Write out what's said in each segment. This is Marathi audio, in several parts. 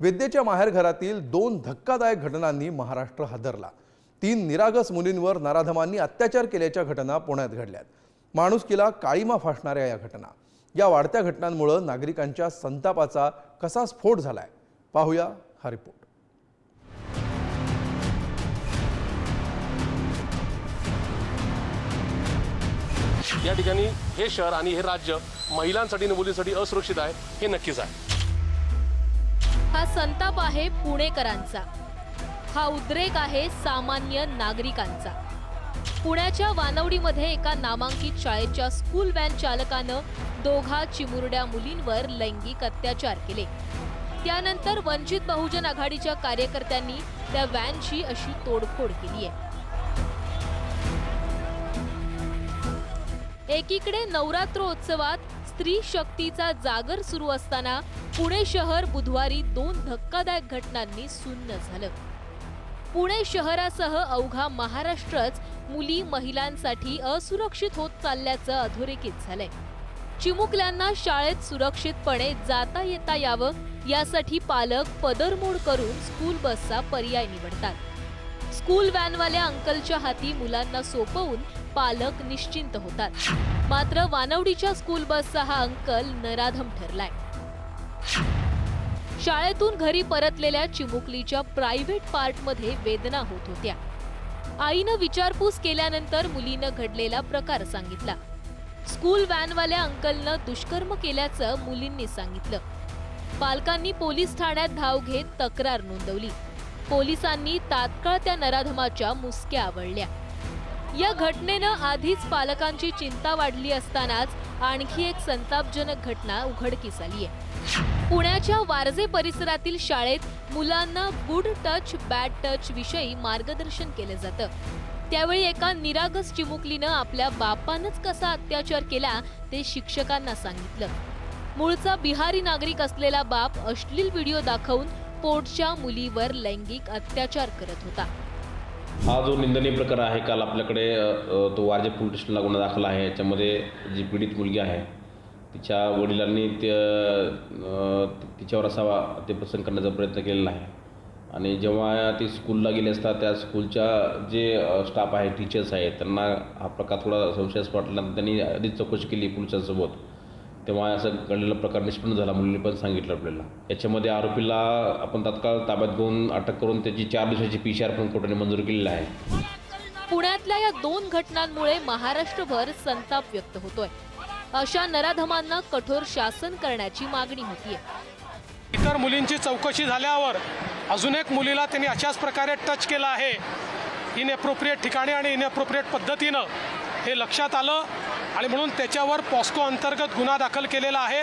विद्येच्या माहेरघरातील दोन धक्कादायक घटनांनी महाराष्ट्र हादरला. तीन निरागस मुलींवर नराधमांनी अत्याचार केल्याच्या घटना पुण्यात घडल्यात. माणुसकीला काळीमा फासणाऱ्या या घटना. या वाढत्या घटनांमुळं नागरिकांच्या संतापाचा कसा स्फोट झालाय? पाहूया हा रिपोर्ट. या ठिकाणी हे शहर आणि हे राज्य महिलांसाठी आणि मुलींसाठी असुरक्षित आहे हे नक्कीच आहे. संताप आहे पुणेकरांचा. हा उद्रेक आहे सामान्य नागरिकांचा. पुण्याच्या वानवडीमध्ये एका नामांकित शाळेच्या स्कूल व्हॅन चालकानं दोघा चिमुरड्या मुलींवर लैंगिक अत्याचार केले. त्यानंतर वंचित बहुजन आघाडीच्या कार्यकर्त्यांनी त्या व्हॅनची अशी तोडफोड केली आहे. एकीकडे नवरात्रोत्सवात स्त्री शक्तीचा जागर सुरू असताना पुणे शहर बुधवारी दोन धक्कादायक घटनांनी सुन्न झालं. पुणे शहरासह अवघा महाराष्ट्रच मुली महिलांसाठी असुरक्षित होत चालल्याचं अधोरेखित झालंय. चिमुकल्यांना शाळेत सुरक्षितपणे जाता येता यावं यासाठी पालक पदरमोड करून स्कूल बसचा पर्याय निवडतात. स्कूल व्हॅनवाल्या अंकलच्या हाती मुलांना सोपवून पालक निश्चिंत होतात. मात्र वानवडीच्या स्कूल बसचा हा अंकल नराधम ठरलाय. शाळेतून घरी परतलेल्या चिमुकलीच्या प्रायव्हेट पार्टमध्ये वेदना होत होत्या. आईनं विचारपूस केल्यानंतर मुलीनं घडलेला प्रकार सांगितला. स्कूल व्हॅनवाल्या अंकलनं दुष्कर्म केल्याचं मुलींनी सांगितलं. पालकांनी पोलीस ठाण्यात धाव घेत तक्रार नोंदवली. पोलिसांनी तात्काळ त्या नराधमाच्या मुसक्या आवळल्या. या घटनेनं आधीच पालकांची चिंता वाढली असतानाच आणखी एक संतापजनक घटना उघडकीस आली आहे पुण्याच्या वारजे परिसरातील शाळेत मुलांना गुड टच बॅड टच विषयी मार्गदर्शन केलं जातं. त्यावेळी एका निरागस चिमुकलीनं आपल्या बापानंच कसा अत्याचार केला ते शिक्षकांना सांगितलं. मूळचा बिहारी नागरिक असलेला बाप अश्लील व्हिडिओ दाखवून पोटच्या मुलीवर लैंगिक अत्याचार करत होता. हा जो निंदनीय प्रकार आहे काल आपल्याकडे तो वारजे पोलीस स्टेशनला गुन्हा दाखल आहे. याच्यामध्ये जी पीडित मुलगी आहे तिच्या वडिलांनी त्या तिच्यावर असावा ते प्रसंग करण्याचा प्रयत्न केलेला आहे. आणि जेव्हा ती स्कूलला गेली असता त्या स्कूलच्या जे स्टाफ आहे टीचर्स आहेत त्यांना हा प्रकार थोडा संशयास वाटला. त्यांनी आधीच चौकशी केली पोलिसांसोबत. तेव्हा असं घडलेला प्रकार निष्पन्न झाला मुलीने पण सांगितलं आपल्याला. याच्यामध्ये आरोपीला आपण तात्काळ ताब्यात घेऊन अटक करून त्याची चार दिवसाची पी सी आर पण कोर्टाने मंजूर केलेली आहे. पुण्यातल्या या दोन घटनांमुळे महाराष्ट्रभर संताप व्यक्त होतोय. अशा नराधमांना कठोर शासन करण्याची मागणी होतीये. इतर मुलींची चौकशी झाल्यावर अजून एक मुलीला त्यांनी अशाच प्रकारे टच केलं आहे. इनएप्रोप्रिएट ठिकाणी आणि इनएप्रोप्रिएट पद्धतीनं हे लक्षात आलं. आणि म्हणून त्याच्यावर पॉस्को अंतर्गत गुन्हा दाखल केलेला आहे.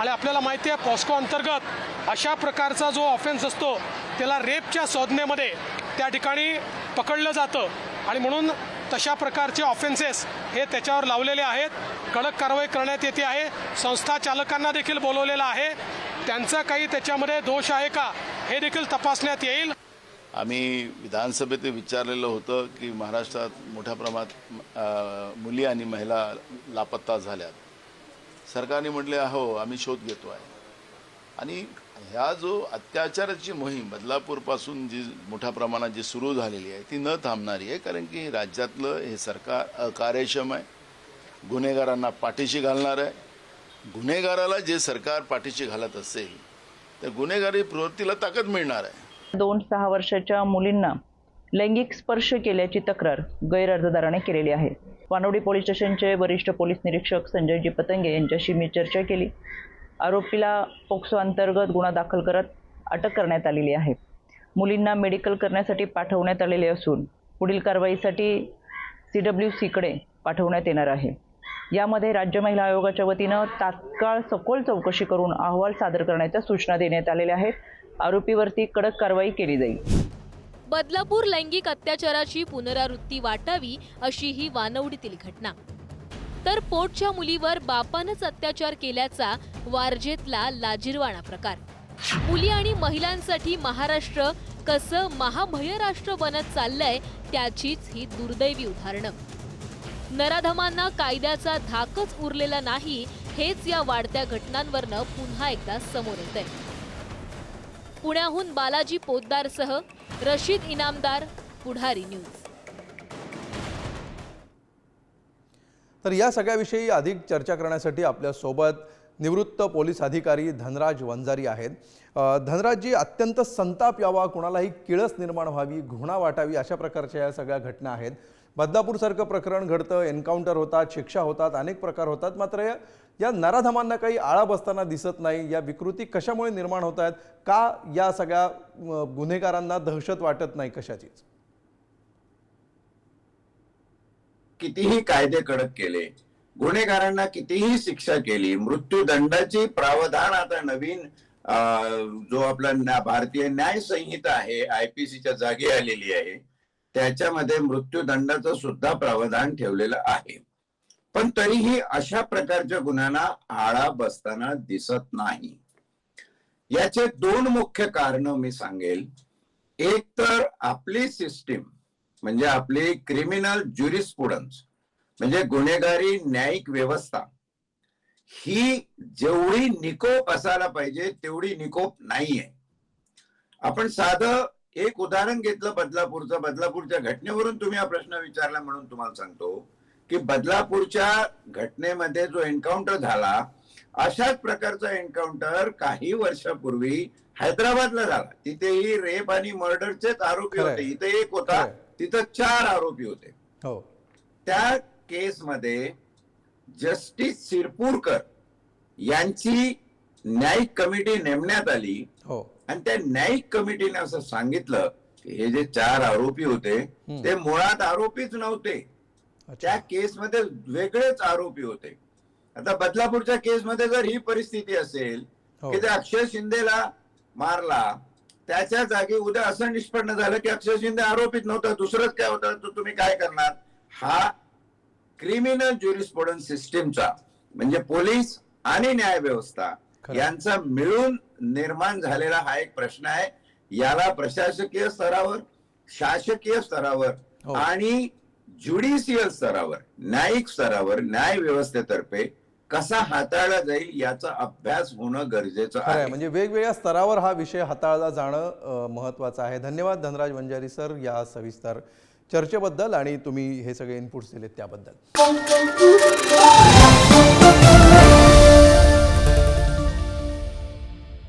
आणि आपल्याला माहिती आहे पॉस्को अंतर्गत अशा प्रकारचा जो ऑफेन्स असतो त्याला रेपच्या संज्ञेमध्ये त्या ठिकाणी पकडलं जातं. आणि म्हणून तशा प्रकारचे ऑफेन्सेस हे त्याच्यावर लावलेले आहेत. कडक कारवाई करण्यात येते आहे. संस्था चालकांना देखील बोलवलेलं आहे. त्यांचा काही त्याच्यामध्ये दोष आहे का हे देखील तपासण्यात येईल. आम्ही विधानसभेत विचारलेलं होतं की महाराष्ट्रात मोठ्या प्रमाणात मुली आणि महिला लापत्ता झाल्यात. सरकारने म्हटले हो आम्ही शोध घेतो आहे. आणि ह्या जो अत्याचाराची मोहीम बदलापूरपासून जी मोठ्या प्रमाणात जी सुरू झालेली आहे ती न थांबणारी आहे कारण की राज्यातलं हे सरकार अकार्यक्षम आहे. गुन्हेगारांना पाठीशी घालणार आहे. गुन्हेगाराला जे सरकार पाठीशी घालत असेल तर गुन्हेगारी प्रवृत्तीला ताकद मिळणार आहे. दोन सहा वर्षाच्या मुलींना लैंगिक स्पर्श केल्याची तक्रार गैरअर्जदाराने केलेली आहे. वानोडी पोलीस स्टेशनचे वरिष्ठ पोलीस निरीक्षक संजयजी पतंगे यांच्याशी मी चर्चा केली. आरोपीला पोक्सो अंतर्गत गुन्हा दाखल करत अटक करण्यात आलेली आहे. मुलींना मेडिकल करण्यासाठी पाठवण्यात आलेले असून पुढील कारवाईसाठी सी डब्ल्यू सीकडे पाठवण्यात येणार आहे. यामध्ये राज्य महिला आयोगाच्या वतीनं तात्काळ सखोल चौकशी करून अहवाल सादर करण्याच्या सूचना देण्यात आलेल्या आहेत. आरोपीवरती कडक कारवाई केली जाईल. बदलापूर लैंगिक अत्याचाराची पुनरावृत्ती वाटावी अशी ही वानवडीतील घटना. तर पोटच्या मुलीवर बापानच अत्याचार केल्याचा वारजेतला लाजिरवाणा प्रकार. मुली आणि महिलांसाठी महाराष्ट्र कसं महाभय राष्ट्र बनत चाललंय त्याचीच ही दुर्दैवी उदाहरणं. नराधमांना कायद्याचा धाकच उरलेला नाही हेच या वाढत्या घटनांवरनं पुन्हा एकदा समोर येत आहे पुण्याहून बालाजी पोद्दारसह रशीद इनामदार पुढारी न्यूज. तर या सगळ्याविषयी अधिक चर्चा करण्यासाठी आपल्यासोबत निवृत्त पोलीस अधिकारी धनराज वंजारी आहेत. धनराजजी अत्यंत संताप यावा कुणालाही किळस निर्माण व्हावी घृणा वाटावी अशा प्रकारच्या या सगळ्या घटना आहेत. बदलापूरसारखं प्रकरण घडतं एन्काउंटर होतात शिक्षा होतात अनेक प्रकार होतात. मात्र या नराधमांना काही आळा बसताना दिसत नाही. या विकृती कशामुळे निर्माण होत आहेत? का या सगळ्या गुन्हेगारांना दहशत वाटत नाही कशाचीच? कितीही कायदे कडक केले गुन्हेगारांना कितीही शिक्षा केली मृत्यूदंडाची प्रावधान आता नवीन जो आपला भारतीय न्याय संहिता आहे आयपीसीच्या जागी आलेली आहे त्याच्यामध्ये मृत्यूदंडाचं सुद्धा प्रावधान ठेवलेलं आहे. पण तरीही अशा प्रकारच्या गुन्ह्यांना आळा बसताना दिसत नाही. याचे दोन मुख्य कारण मी सांगेल. एक तर आपली सिस्टीम म्हणजे आपली क्रिमिनल ज्युरिस्पुडन्स म्हणजे गुन्हेगारी न्यायिक व्यवस्था ही जेवढी निकोप असायला पाहिजे तेवढी निकोप नाहीये. आपण साधं एक उदाहरण घेतलं बदलापूरचं. बदलापूरच्या घटनेवरून तुम्ही हा प्रश्न विचारला म्हणून तुम्हाला सांगतो की बदलापूरच्या घटनेमध्ये जो एन्काउंटर झाला अशाच प्रकारचा एन्काउंटर काही वर्षापूर्वी हैदराबादला झाला. तिथेही रेप आणि मर्डरचेच आरोपी. होते. इथे एक होता. तिथं चार आरोपी होते. हो. त्या केसमध्ये जस्टिस सिरपूरकर यांची न्यायिक कमिटी नेमण्यात आली. हो. आणि त्या न्यायिक कमिटीने असं सांगितलं की हे जे चार आरोपी होते ते मुळात आरोपीच नव्हते. त्या केसमध्ये वेगळेच आरोपी होते. आता बदलापूरच्या केसमध्ये जर ही परिस्थिती असेल हो. की ते अक्षय शिंदेला मारला त्याच्या जागी उद्या असं निष्पन्न झालं की अक्षय शिंदे आरोपीत नव्हता दुसरंच काय होतं तुम्ही काय करणार? हा क्रिमिनल ज्युरिस्प्रुडन्स सिस्टीमचा म्हणजे पोलीस आणि न्याय व्यवस्था. यांचा मिळून निर्माण झालेला हा एक प्रश्न आहे याला प्रशासकीय स्तरावर शासकीय स्तरावर हो. आणि ज्युडिशियल स्तरावर न्यायिक स्तरावर न्याय व्यवस्थेतर्फे कसा हाताळला जाईल याचा अभ्यास होणं गरजेचं आहे म्हणजे वेगवेगळ्या स्तरावर हा विषय हाताळला जाणं अ, महत्त्वाचं आहे धन्यवाद धनराज वंजारी सर या सविस्तर चर्चेबद्दल आणि तुम्ही हे सगळे इनपुट्स दिलेत त्याबद्दल.